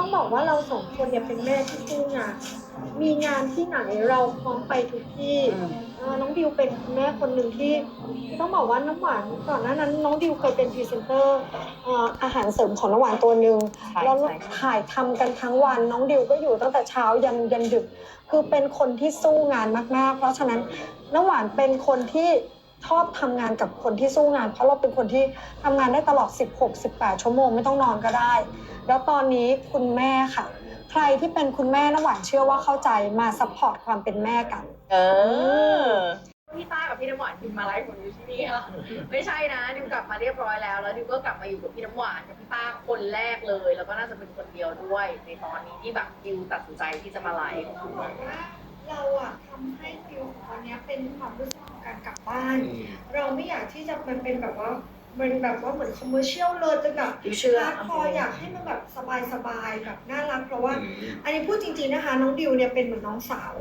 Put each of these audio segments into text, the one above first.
ต้องบอกว่าเราสองคนเนี่ยเป็นแม่ที่สู้งานมีงานที่ไหนเราพร้อมไปทุกที่เอ่อน้องดิวเป็นคุณแม่คนหนึ่งที่ ต้องบอกว่าน้ำหวานก่อนหน้านั้น น้องดิวเคยเป็นพรีเซนเตอร์เอ่ออาหารเสริมของน้ำหวานตัวหนึ่งใช่แล้วใช่ ถ่ายทำกันทั้งวันน้องดิวก็อยู่ตั้งแต่เช้ายันยันดึก คือเป็นคนที่สู้งานมากๆ เพราะฉะนั้นน้ำหวานเป็นคนที่ ชอบทำงานกับคนที่สู้งาน เพราะเราเป็นคนที่ทำงานได้ตลอด 16-18 ชั่วโมงไม่ต้องนอนก็ได้ แล้วตอนนี้คุณแม่ค่ะ ใครที่เป็นคุณแม่น้ำหวานเชื่อว่าเข้าใจมาซัพพอร์ตความเป็นแม่กัน เออพี่ต้ากับพี่น้ำหวานดิวมาไลฟ์ของดิวที่นี่ค่ะไม่ใช่นะดิวกลับมาเรียบร้อยแล้ว แล้วดิวก็กลับมาอยู่กับพี่น้ำหวานกับพี่ต้าคนแรกเลย แล้วก็น่าจะเป็นคนเดียวด้วย ในตอนนี้ที่แบบดิวตัดสินใจที่จะมาไลฟ์ เราอะทำให้ฟิลของวันนี้เป็นความรู้สึกของการกลับบ้านเราไม่อยากที่จะมันเป็นแบบว่ามันแบบว่าเหมือนคอมเมอร์เชียลเลยจนแบบดิวเชื่อฮาร์ดคอร์อยากให้มันแบบสบายๆแบบน่ารักเพราะว่าอันนี้พูดจริงๆนะคะ น้องดิวเนี่ยเป็นเหมือนน้องสาว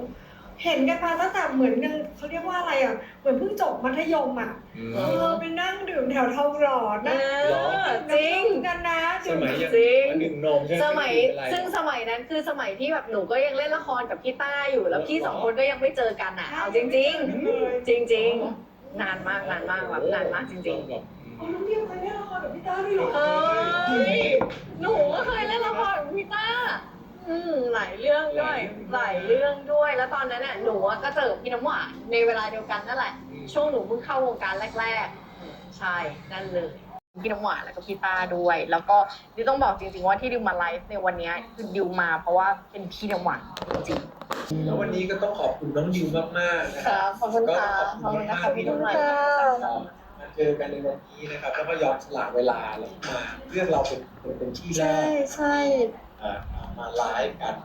เห็นกันมาตั้งแต่เหมือนยัง เขาเรียกว่าอะไรอะเหมือนเพิ่งจบมัธยมอะเออไปนั่งดื่มแถวทองหล่อเอนะอจริง กันนะสดื่มมัยยังจริงมันดื่มนมใช่ไหมสมัยไเป็นไร ซึ่งสมัยนั้นคือสมัยที่แบบหนูก็ยังเล่นละครกับพี่ต้าอยู่แล้วพี่สองคนก็ยังไม่เจอกันอะเอาจริง ๆ จริง ๆ นานมากนานมากแบบนานมากจริงๆแบบอ๋อน้องดิวเคยเล่นละครกับพี่ต้าด้วยเหรอเฮ้ย หนูก็เคยเล่นละครกับพี่ต้า อืมหลายเรื่องด้วย หลายเรื่องด้วย แล้วตอนนั้นน่ะหนูอะก็เจอพี่น้ำหวานในเวลาเดียวกันนั่นแหละ ช่วงหนูเพิ่งเข้าวงการแรกๆอืมใช่ นั่นเลย พี่น้ำหวานแล้วก็พี่ต้าด้วย แล้วก็ดิวต้องบอกจริงๆว่าที่ดิวมาไลฟ์ในวันเนี้ยคือดิวมาเพราะว่าเป็นพี่น้ำหวานจริงแล้ววันนี้ก็ต้องขอบคุณน้องดิวมากๆนะๆคครัรับบขอบคุณค่ะขอบคุณนะคะพี่น้ำหวาน มาเจอกันในวันนี้นะครับ แล้วก็ยอมสละเวลาแล้วมาเรื่องเราเป็นเป็นเป็นที่แรใช่กใช่เอ่อ มาไลฟ์กัน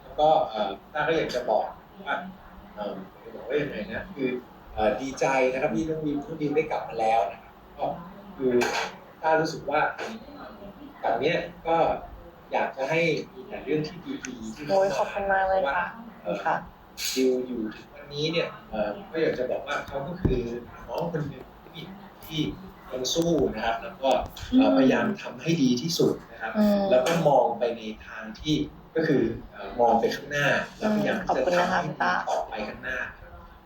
แล้วก็เอ่อต้าก็อยากจะบอกว่าเอ่อบอกว่ายังไงนะคือเอ่อดีใจนะครับที่น้องดิวน้องดิวได้กลับมาแล้วนะครับก็คือต้ารู้สึกว่าจากเนี้ยก็อยากจะให้มีแต่เรื่องที่ดีๆที่โอ้ยขอบคุณมากเลยค่ะเอ่อค่ะดิวอยู่ถึงวันนี้เนี่ยเอ่อก็อยากจะบอกว่าเขาก็คือน้องคนหนึ่งที่ ที่ยังสู้นะครับ แล้วก็เอ่อพยายามทำให้ดีที่สุดนะครับอืมแล้วก็มองไปในทางที่ก็คือเอ่อมองไปข้างหน้าแล้วพยายามขอบที่คุณจะนะคะทำให้พี่ตาต่อไปข้างหน้า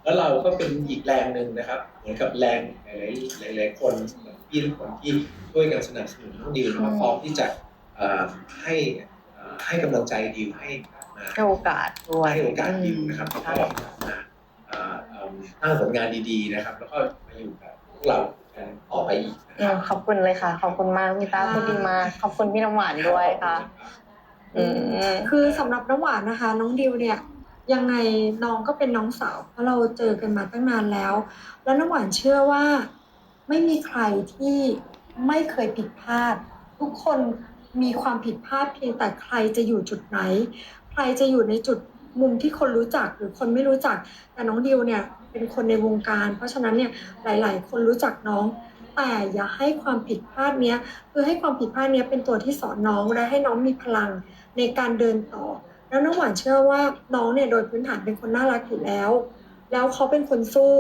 แล้วเราก็เป็นอีกแรงหนึ่งนะครับ เหมือนกับแรงหลายๆหลายๆคนพี่ทุกคนที่ช่วยกันสนับสนุนน้องดิวนะครับพร้อมที่จะเอ่อให้เอ่อให้กำลังใจดิวให้กลับมาให้โอกาสด้วยให้โอกาสดิวนะครับแล้วก็ใช่มาเอ่อเอิ่มสร้างผลงานดีๆนะครับ แล้วก็มาอยู่กับพวกเรา กันต่อไปอีกนะอืครัมขอบคุณเลยค่ะ ขอบคุณมากพี่ตาพูดดีมากขอบคุณพี่น้ำหวานด้วยค่ะอืมคือสำหรับน้ำหวานนะคะ น้องดิวเนี่ย ยังไงน้องก็เป็นน้องสาว เพราะเราเจอกันมาตั้งนานแล้ว แล้วน้ำหวานเชื่อว่า ไม่มีใครที่ไม่เคยผิดพลาด ทุกคนมีความผิดพลาดเพียงแต่ใครจะอยู่จุดไหน ใครจะอยู่ในจุด มุมที่คนรู้จักหรือคนไม่รู้จัก แต่น้องดิวเนี่ยเป็นคนในวงการ เพราะฉะนั้นเนี่ยหลาย ๆ คนรู้จักน้อง แต่อย่าให้ความผิดพลาดเนี้ยคือให้ความผิดพลาดเนี้ยเป็นตัวที่สอนน้องและให้น้องมีพลังในการเดินต่อ แล้วน้องหวานเชื่อว่าน้องเนี่ยโดยพื้นฐานเป็นคนน่ารักอยู่แล้ว แล้วเขาเป็นคนสู้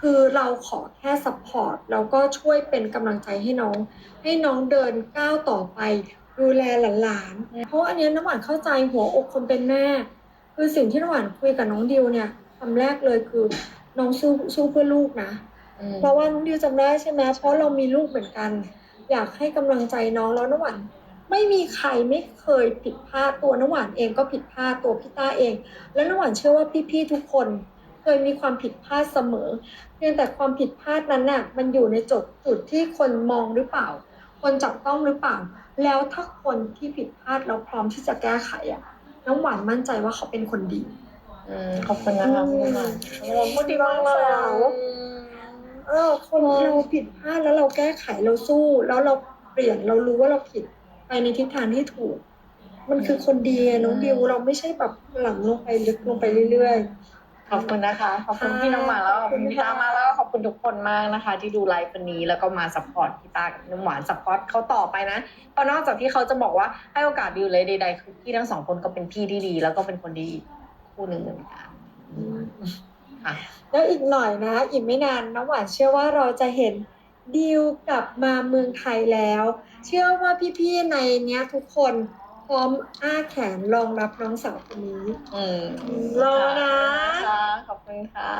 คือเราขอแค่ซัพพอร์ตแล้วก็ช่วยเป็นกำลังใจให้น้อง ให้น้องเดินก้าวต่อไป ดูแลหลานๆเพราะอันนี้น้ำหวานเข้าใจหัวอกคนเป็นแม่ คือสิ่งที่น้ำหวานคุยกับน้องดิวเนี่ยคำแรกเลยคือน้องสู้สู้เพื่อลูกนะเพราะว่าน้องดิวจำได้ใช่ไหมเพราะเรามีลูกเหมือนกัน อยากให้กำลังใจน้องแล้วน้ำหวานไม่มีใครไม่เคยผิดพลาดตัวน้ำหวานเองก็ผิดพลาดตัวพี่ต้าเอง แล้วน้ำหวานเชื่อว่าพี่ๆทุกคนเคยมีความผิดพลาดเสมอ เพียงแต่ความผิดพลาดนั้นน่ะมันอยู่ในจุดจุดที่คนมองหรือเปล่า คนจับต้องหรือเปล่า แล้วถ้าคนที่ผิดพลาดแล้วพร้อมที่จะแก้ไขอะ น้ำหวานมั่นใจว่าเขาเป็นคนดีอืมขอบคุณนะคะพี่น้ำหวานโอ้พูดดีมากเลยอะเออคนเราผิดพลาดแล้วเราแก้ไขเราสู้ แล้วเราเปลี่ยนเรารู้ว่าเราผิดไปในทิศทางที่ถูก มันคือคนดีอะน้องดิวเราไม่ใช่แบบหลังลงไปลึกลงไปเรื่อย ขอบคุณนะคะ ขอบคุณพี่น้ำหวานแล้วก็ขอบคุณพี่ตามากแล้วก็ขอบคุณทุกคนมากนะคะ ที่ดูไลฟ์วันนี้แล้วก็มาซัพพอร์ตพี่ตากับพี่น้ำหวานซัพพอร์ตเขาต่อไปนะเพราะนอกจากที่เขาจะบอกว่าให้โอกาสดิวเลยใดๆคือพี่ทั้งสองคนก็เป็นพี่ที่ดี แล้วก็เป็นคนดีคู่หนึ่งเหมือนกันๆค่ะแล้วอีกหน่อยนะ อีกไม่นานน้องหวานเชื่อว่าเราจะเห็นดิวกลับมาเมืองไทยแล้ว เชื่อว่าพี่ๆในเนี้ยทุกคน พร้อมอ้าแขนรองรับน้องสาวคนนี้รอนะ ขอบคุณค่ะ